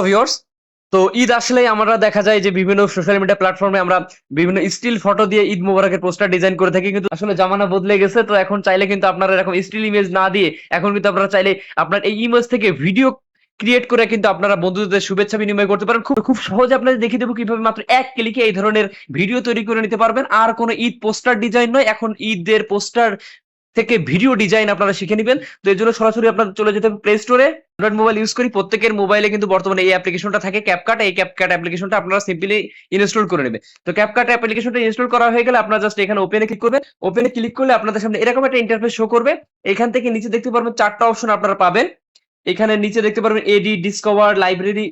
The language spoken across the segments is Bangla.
Hello viewers. তো ঈদ আসলেই আমরা দেখা যায় যে বিভিন্ন সোশ্যাল মিডিয়া প্ল্যাটফর্মে আমরা বিভিন্ন স্টিল ফটো দিয়ে ঈদ মোবারকের পোস্টার ডিজাইন করে থাকি, কিন্তু আসলে জামানা বদলে গেছে। তো এখন চাইলে কিন্তু আপনারা এরকম স্টিল ইমেজ না দিয়ে এখন কিন্তু আপনারা চাইলে আপনার এই ইমেজ থেকে ভিডিও ক্রিয়েট করে কিন্তু আপনারা বন্ধুদের শুভেচ্ছা বিনিময় করতে পারেন। খুব খুব সহজে আপনাদের দেখিয়ে দেবো কীভাবে মাত্র এক ক্লিকে এই ধরনের ভিডিও তৈরি করে নিতে পারবেন। আর কোনো ঈদ পোস্টার ডিজাইন নয়। এখন ঈদের পোস্টার থেকে ভিডিও ডিজাইন আপনারা শিখে নেবেন। তো এর জন্য সরাসরি আপনারা চলে যেতে প্লে স্টোরে অ্যান্ড্রয়েড মোবাইল ইউজ করি। প্রত্যেকের মোবাইলে কিন্তু বর্তমানে এই অ্যাপ্লিকেশনটা থাকে ক্যাপকাট এই ক্যাপকাট অ্যাপ্লিকেশনটা আপনারা সিম্পলি ইনস্টল করে নেবেন। তো ক্যাপকাট অ্যাপ্লিকেশনটা ইনস্টল করা হয়ে গেলে আপনারা জাস্ট এখানে ওপেনে ক্লিক করবেন। ওপেনে ক্লিক করলে আপনাদের সামনে এরকম একটা ইন্টারফেস শো করবে। এখান থেকে নিচে দেখতে পারবেন চারটা অপশন আপনারা পাবেন। এখানে নিচে দেখতে পারবেন এডি ডিসকভার লাইব্রেরি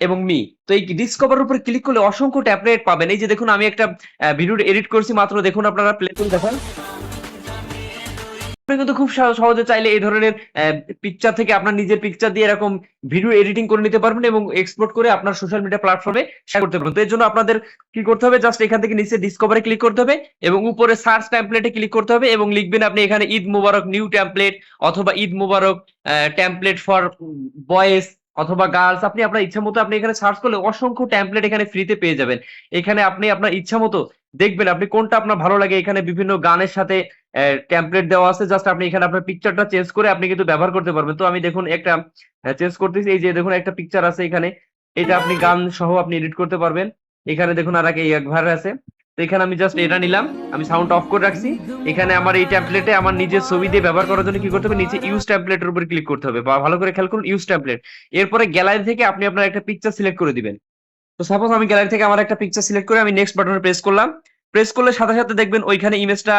এবং মি তো এই ডিসকভার উপরে ক্লিক করলে অসংখ্য ট্যাবলেট পাবেন। এই যে দেখুন, আমি একটা ভিডিও এডিট করছি। মাত্র দেখুন আপনারা প্লে করে দেখেন। আপনি কিন্তু খুব সহজে চাইলে এই ধরনের পিকচার থেকে আপনার নিজের পিকচার দিয়ে এরকম ভিডিও এডিটিং করে নিতে পারবেন এবং এক্সপোর্ট করে আপনার সোশ্যাল মিডিয়া প্ল্যাটফর্মে শেয়ার করতে পারবেন। তো এর জন্য আপনাদের কি করতে হবে? জাস্ট এখান থেকে নিচে ডিসকভারে ক্লিক করতে হবে এবং উপরে সার্চ টেমপ্লেটে ক্লিক করতে হবে এবং লিখবেন আপনি এখানে ঈদ মুবারক নিউ টেমপ্লেট অথবা Eid Mubarak template for boys অথবা গার্লস আপনি আপনার ইচ্ছা মতো আপনি এখানে সার্চ করলে অসংখ্য টেমপ্লেট এখানে ফ্রিতে পেয়ে যাবেন। এখানে আপনি আপনার ইচ্ছা মতো দেখবেন আপনি কোনটা আপনার ভালো লাগে। এখানে বিভিন্ন গানের সাথে টেমপ্লেট দেওয়া আছে জাস্ট আপনি এখানে আপনার পিকচারটা চেঞ্জ করে আপনি কিন্তু ব্যবহার করতে পারবেন। তো আমি দেখুন একটা চেঞ্জ করতেছি। এই যে দেখুন একটা পিকচার আছে এখানে। এটা আপনি গান সহ আপনি এডিট করতে পারবেন। এখানে দেখুন আর এক একবার আছে। তো এখানে আমি জাস্ট এটা নিলাম। আমি সাউন্ড অফ করে রাখছি। এখানে আমার এই ট্যাম্পলেটে আমার নিজের ছবি দিয়ে ব্যবহার করার জন্য কি করতে হবে? নিচে ইউজ ট্যাম্পলেটের উপর ক্লিক করতে হবে। বা ভালো করে খেয়াল করুন ইউজ ট্যাম্পলেট এরপরে গ্যালারি থেকে আপনি আপনার একটা পিকচার সিলেক্ট করে দিবেন। তো সাপোজ আমি গ্যালারি থেকে আমার একটা পিকচার সিলেক্ট করে আমি নেক্সট বাটনে প্রেস করলাম। প্রেস করলে সাথে সাথে দেখবেন ওইখানে ইমেজটা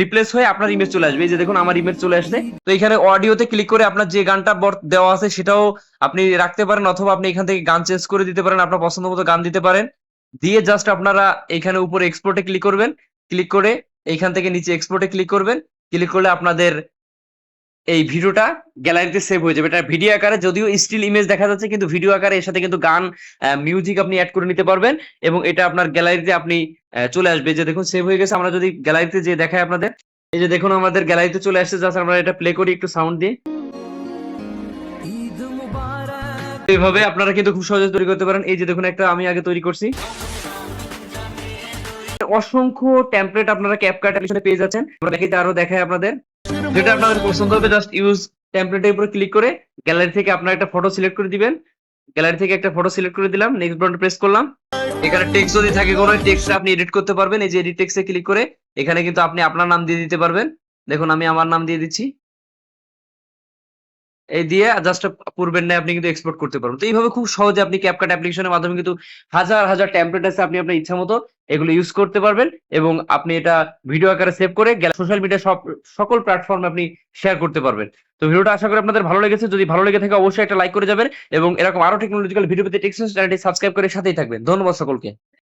রিপ্লেস হয়ে আপনার ইমেজ চলে আসবে। এই যে দেখুন, আমার ইমেজ চলে আসছে। তো এখানে অডিওতে ক্লিক করে আপনার যে গানটা দেওয়া আছে সেটাও আপনি রাখতে পারেন অথবা আপনি এখান থেকে গান চেঞ্জ করে দিতে পারেন, আপনার পছন্দ মতো গান দিতে পারেন। দিয়ে জাস্ট আপনারা এখানে উপরে এক্সপোর্টে ক্লিক করবেন। ক্লিক করে এইখান থেকে নিচে এক্সপোর্টে ক্লিক করবেন। ক্লিক করলে আপনাদের এই ভিডিওটা গ্যালারিতে সেভ হয়ে যাবে। এটা ভিডিও আকারে, যদিও স্টিল ইমেজ দেখা যাচ্ছে, কিন্তু ভিডিও আকারে এর সাথে কিন্তু গান মিউজিক আপনি অ্যাড করে নিতে পারবেন এবং এটা আপনার গ্যালারিতে আপনি চলে আসবে। যে দেখুন সেভ হয়ে গেছে। আমরা যদি গ্যালারিতে যে দেখাই আপনাদের। এই যে দেখুন, আমাদের গ্যালারিতে চলে আসছে। জাস্ট আমরা এটা প্লে করি, একটু সাউন্ড দিয়ে এইভাবে আপনারা কিন্তু খুব সহজে তৈরি করতে পারেন। এই যে দেখুন, একটা আমি আগে তৈরি করছি। অসংখ্য টেমপ্লেট আপনারা ক্যাপকাট পেয়ে যাচ্ছেন। আমরা দেখাইতে আরও দেখায় আপনাদের। যেটা আপনাদের পছন্দ হবে জাস্ট ইউজ টেমপ্লেটের উপর ক্লিক করে গ্যালারি থেকে আপনার একটা ফটো সিলেক্ট করে দিবেন। গ্যালারি থেকে একটা ফটো সিলেক্ট করে দিলাম নেক্সট বাটন প্রেস করলাম। এখানে টেক্সট যদি থাকে কোনো টেক্সট আপনি এডিট করতে পারবেন, এই যে এডিট টেক্সটে ক্লিক করে এখানে কিন্তু আপনি আপনার নাম দিয়ে দিতে পারবেন। দেখুন, আমি আমার নাম দিয়ে দিচ্ছি। এই দিয়ে জাস্ট পূর্বের ন্যায় আপনি কিন্তু এক্সপোর্ট করতে পারবেন। তো এইভাবে খুব সহজে আপনি ক্যাপকাট অ্যাপ্লিকেশনের মাধ্যমে কিন্তু হাজার হাজার টেমপ্লেট আছে আপনি আপনার ইচ্ছা মতো এগুলো ইউজ করতে পারবেন এবং আপনি এটা ভিডিও আকারে সেভ করে সোশ্যাল মিডিয়া সব, সকল প্ল্যাটফর্মে আপনি শেয়ার করতে পারবেন। তো ভিডিওটা আশা করি আপনাদের ভালো লেগেছে। যদি ভালো লেগে থাকে অবশ্যই একটা লাইক করে যাবেন এবং এরকম আরও টেকনোলজিক্যাল ভিডিও পেতে টেক্সট চ্যানেলটি সাবস্ক্রাইব করে সাথেই থাকবেন। ধন্যবাদ সকলকে।